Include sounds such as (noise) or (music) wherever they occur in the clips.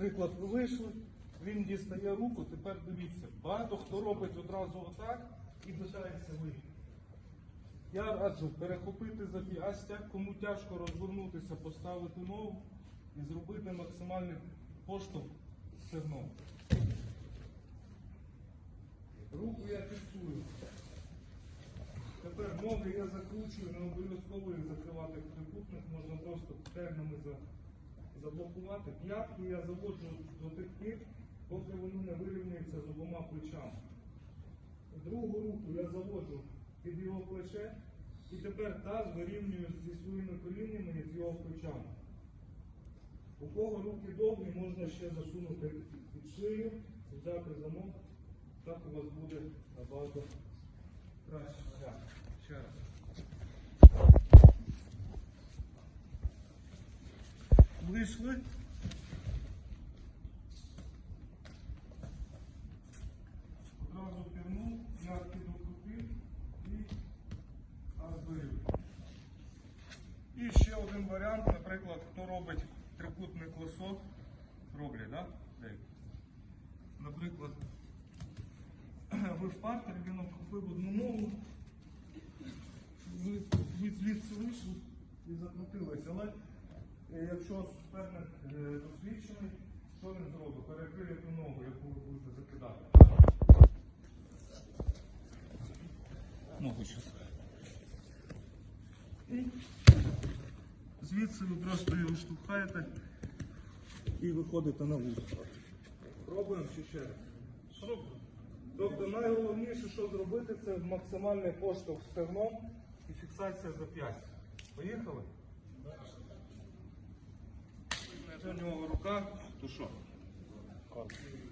Наприклад, ви вийшли, він дістає руку, тепер дивіться. Багато хто робить одразу отак і питається вийти. Я раджу перехопити зап'ястя, кому тяжко розвернутися, поставити ногу і зробити максимальний поштовх стегном. Руку я фіксую. Тепер ноги я закручую, не обов'язково їх закривати в трикутник, можна просто тернами за- заблокувати. П'ятки я заводжу до тих пір, поки вони не вирівняються з обома плечами. Другу руку я заводжу під його плече і тепер таз вирівнюю зі своїми коліннями і з його плечами. У кого руки довгі, можна ще засунути під шию, взяти замок, так у вас буде набагато краще. Ще раз. Вийшли. Одразу пірнув, м'ятки докрутив і вирівняв. І ще один варіант, наприклад, хто робить трикутний класок, роблять, да? Наприклад, (clears throat) ви в партері, він обхопив одну ногу, ви, ви звідси вийшли і закрутились. Але якщо суперник е, досвідчений, що він зробить? Перекриє ту ногу, яку ви будете закидати. Ногу щас. І звідси ви просто його штовхаєте і виходите на вузол. Пробуємо чи ще раз? Пробуємо. Тобто найголовніше, що зробити, це максимальний поштовх стегном і фіксація зап'ястя. Поїхали? У нього рука, то що?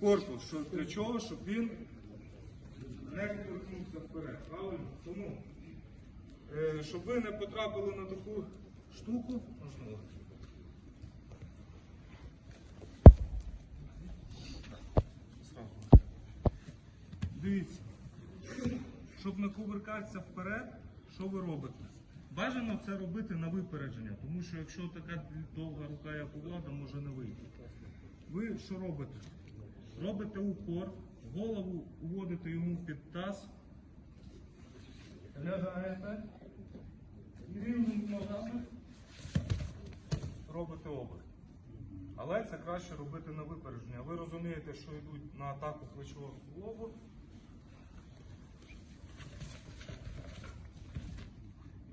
Корпус, що для чого, щоб він не торкнувся вперед. Правильно? Тому, е, щоб ви не потрапили на таку штуку, можливо. Дивіться, щоб не кувиркатися вперед, що ви робите? Бажано це робити на випередження, тому що якщо така довга рука, як у влада, може не вийти. Ви що робите? Робите упор, голову уводите йому під таз, лягаєте і рівними ногами робите оберт. Але це краще робити на випередження. Ви розумієте, що йдуть на атаку плечового суглобу.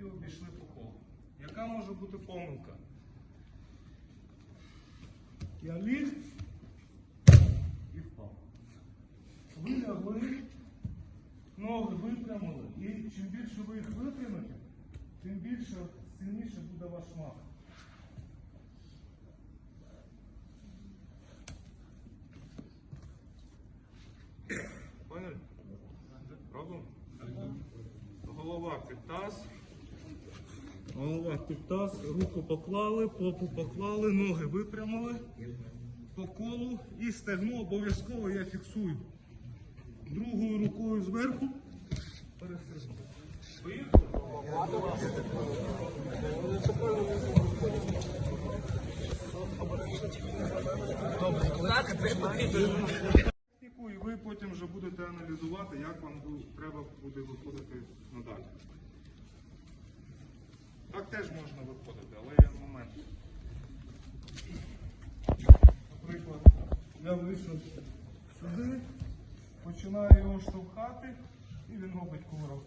І обійшли по колу. Яка може бути помилка? Я ліг і впав. Ви лягли, ноги випрямили. І чим більше ви їх випрямите, тим більше сильніше буде ваш мах. Поняли? Робимо? Голова під таз. Голова під таз, руку поклали, попу поклали, ноги випрямили по колу і стегно обов'язково я фіксую. Другою рукою зверху? Техніку, І ви потім вже будете аналізувати, як вам треба буде виходити надалі. Так теж можна виходити, але є момент. Наприклад, я вийшов сюди, починаю його штовхати і він робить кувырок.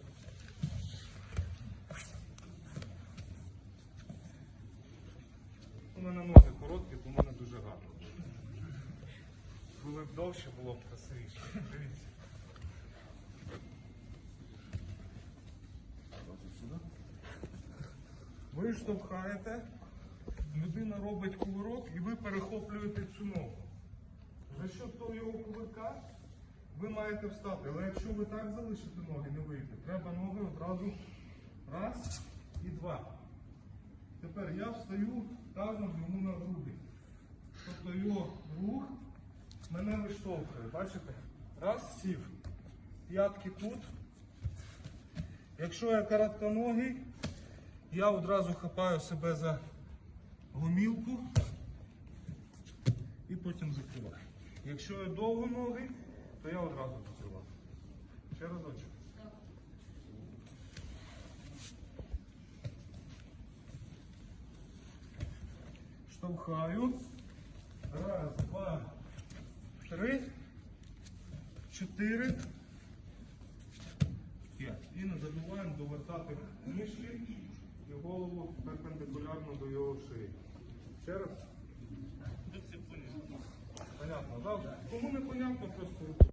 У мене ноги короткі, в мене дуже гарно. Були б довше, було б красивіше. Дивіться. Ви штовхаєте, людина робить кувирок і ви перехоплюєте цю ногу. За що того його кувирка ви маєте встати. Але якщо ви так залишите ноги, не вийде. Треба ноги одразу раз і два. Тепер я встаю тазом йому на груди. Тобто його рух мене виштовхує. Бачите? Раз, сів. П'ятки тут. Якщо я коротконогий, я одразу хапаю себе за гомілку і потім закриваю. Якщо я довго ноги, то я одразу закриваю. Ще разочок. Штовхаю. Раз, два, три, чотири, п'ять. І не забуваємо довертати ніжки і голову перпендикулярно до його шиї. Ще раз. Понятно, так? Кому не понятно, просто.